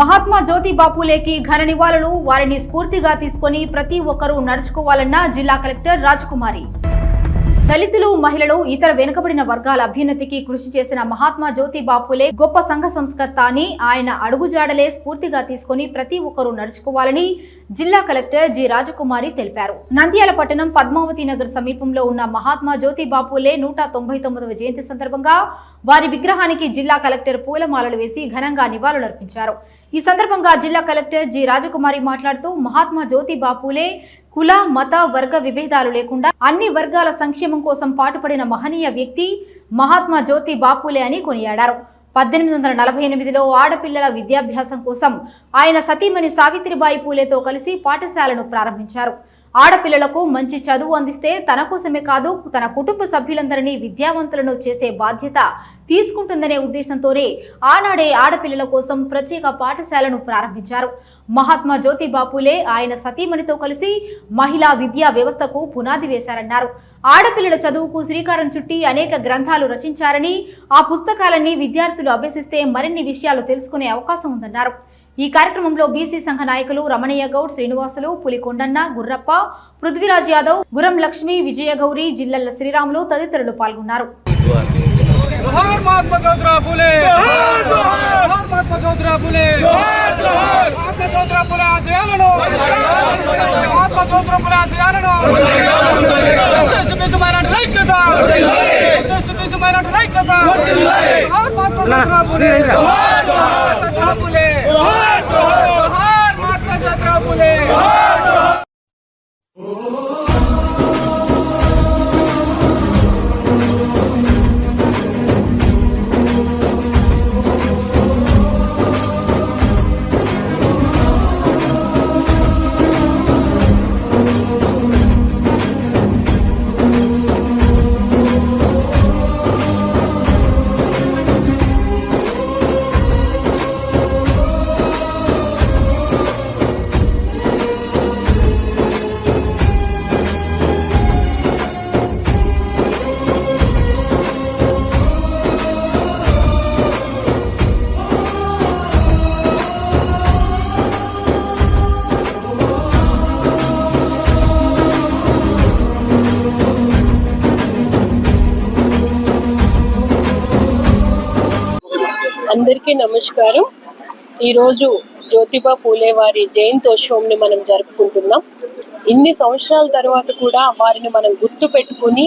మహాత్మా జ్యోతి బాపులేకి ఘన నివాళులు. వారిని స్ఫూర్తిగా తీసుకొని ప్రతి ఒక్కరూ నడుచుకోవాలన్న జిల్లా కలెక్టర్ రాజకుమారి. దళితులు మహిళలు ఇతర వెనుకబడిన వర్గాల అభ్యున్నతికి కృషి చేసిన మహాత్మా జ్యోతి బాపులే గొప్ప సంఘ సంస్కర్త అని ఆయన అడుగుజాడలే స్ఫూర్తిగా తీసుకొని ప్రతి ఒక్కరూ నడుచుకోవాలని జిల్లా కలెక్టర్ జి రాజకుమారి తెలిపారు. నంద్యాల పట్టణం పద్మావతి నగర్ సమీపంలో ఉన్న మహాత్మా జ్యోతి బాపులే నూట తొంభై తొమ్మిదవ జయంతి సందర్భంగా వారి విగ్రహానికి జిల్లా కలెక్టర్ పూలమాలలు వేసి ఘనంగా నివాళులర్పించారు. ఈ సందర్భంగా జిల్లా కలెక్టర్ జి రాజకుమారి మాట్లాడుతూ మహాత్మా జ్యోతి బాపులే కుల మత వర్గ విభేదాలు లేకుండా అన్ని వర్గాల సంక్షేమం కోసం పాటుపడిన మహనీయ వ్యక్తి మహాత్మా జ్యోతి బాపులే అని కొనియాడారు. పద్దెనిమిది వందల నలభై ఎనిమిదిలో ఆడపిల్లల విద్యాభ్యాసం కోసం ఆయన సతీమణి సావిత్రిబాయి పూలేతో కలిసి పాఠశాలను ప్రారంభించారు. ఆడపిల్లలకు మంచి చదువు అందిస్తే తన కోసమే కాదు తన కుటుంబ సభ్యులందరినీ విద్యావంతులను చేసే బాధ్యత తీసుకుంటుందనే ఉద్దేశంతోనే ఆనాడే ఆడపిల్లల కోసం ప్రత్యేక పాఠశాలను ప్రారంభించారు. మహాత్మా జ్యోతిబాపులే ఆయన సతీమణితో కలిసి మహిళా విద్యా వ్యవస్థకు పునాది వేశారన్నారు. ఆడపిల్లల చదువుకు శ్రీకారం చుట్టి అనేక గ్రంథాలు రచించారని ఆ పుస్తకాలన్నీ విద్యార్థులు అభ్యసిస్తే మరిన్ని విషయాలు తెలుసుకునే అవకాశం ఉందన్నారు. ఈ కార్యక్రమంలో బీసీ సంఘ నాయకులు రమణయ్య గౌడ్ శ్రీనివాసులు పులికొండన్న గుర్రప్ప పృథ్వీరాజ్ యాదవ్ గురం లక్ష్మి విజయగౌరి జిల్లల శ్రీరాములు తదితరులు పాల్గొన్నారు. जोहार महात्मा ज्योतिराव फुले जोहार जोहार महात्मा ज्योतिराव फुले जोहार जोहार महात्मा ज्योतिराव फुले ఆశయాలను మహాత్మా జ్యోతిరావు ఫులే ఆశయాలను విశిష్ట దేశమైన ఐక్యత విశిష్ట దేశమైన ఐక్యత जोहार महात्मा ज्योतिराव అందరికీ నమస్కారం. ఈరోజు జ్యోతిబా పూలే వారి జయంతోత్సవంని మనం జరుపుకుంటున్నాం. ఇన్ని సంవత్సరాల తర్వాత కూడా వారిని మనం గుర్తు పెట్టుకుని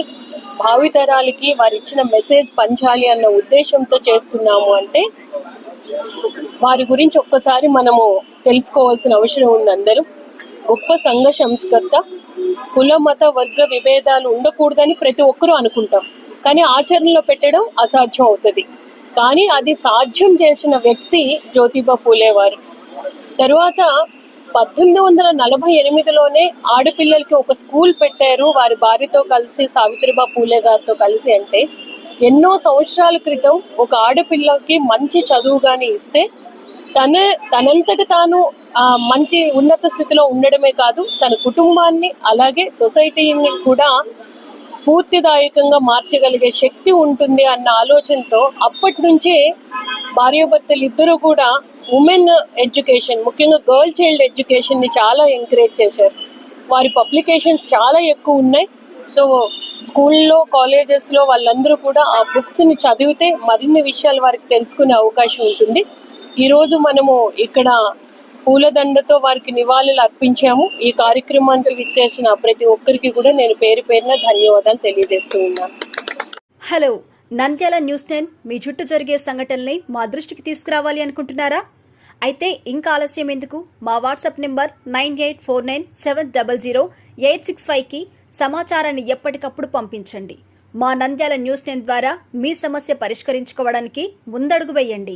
భావితరాలకి వారు ఇచ్చిన మెసేజ్ పంచాలి అన్న ఉద్దేశంతో చేస్తున్నాము అంటే వారి గురించి ఒక్కసారి మనము తెలుసుకోవాల్సిన అవసరం ఉంది అందరూ. గొప్ప సంఘ సంస్కర్త కుల మత వర్గ విభేదాలు ఉండకూడదని ప్రతి ఒక్కరూ అనుకుంటాం. కానీ ఆచరణలో పెట్టడం అసాధ్యం అవుతుంది. కానీ అది సాధ్యం చేసిన వ్యక్తి జ్యోతిబా పూలే వారు తరువాత పద్దెనిమిది వందల నలభై ఎనిమిదిలోనే ఆడపిల్లలకి ఒక స్కూల్ పెట్టారు వారి భార్యతో కలిసి సావిత్రిబా పూలే గారితో కలిసి అంటే ఎన్నో సంవత్సరాల క్రితం ఒక ఆడపిల్లకి మంచి చదువు కానీ ఇస్తే తన తనంతట తాను మంచి ఉన్నత స్థితిలో ఉండడమే కాదు తన కుటుంబాన్ని అలాగే సొసైటీని కూడా స్ఫూర్తిదాయకంగా మార్చగలిగే శక్తి ఉంటుంది అన్న ఆలోచనతో అప్పటి నుంచే భార్యాభర్తలు ఇద్దరు కూడా ఉమెన్ ఎడ్యుకేషన్ ముఖ్యంగా గర్ల్ చైల్డ్ ఎడ్యుకేషన్ని చాలా ఎంకరేజ్ చేశారు. వారి పబ్లికేషన్స్ చాలా ఎక్కువ ఉన్నాయి. సో స్కూల్లో కాలేజెస్లో వాళ్ళందరూ కూడా ఆ బుక్స్ని చదివితే మరిన్ని విషయాలు వారికి తెలుసుకునే అవకాశం ఉంటుంది. ఈరోజు మనము ఇక్కడ పూలదండతో వారికి నివాళులు అర్పించాము. ఈ కార్యక్రమానికి విచ్చేసిన ప్రతి ఒక్కరికి కూడా నేను పేరు పేరున ధన్యవాదాలు తెలియజేస్తూ ఉన్నాను. హలో నంద్యాల న్యూస్ టెన్ మీ చుట్టూ జరిగే సంఘటనల్ని మా దృష్టికి తీసుకురావాలి అనుకుంటున్నారా? అయితే ఇంకా ఆలస్యం ఎందుకు? మా WhatsApp number nine eight four nine seven double zero eight six ఫైవ్కి సమాచారాన్ని ఎప్పటికప్పుడు పంపించండి. మా నంద్యాల న్యూస్ టెన్ ద్వారా మీ సమస్య పరిష్కరించుకోవడానికి ముందడుగు వేయండి.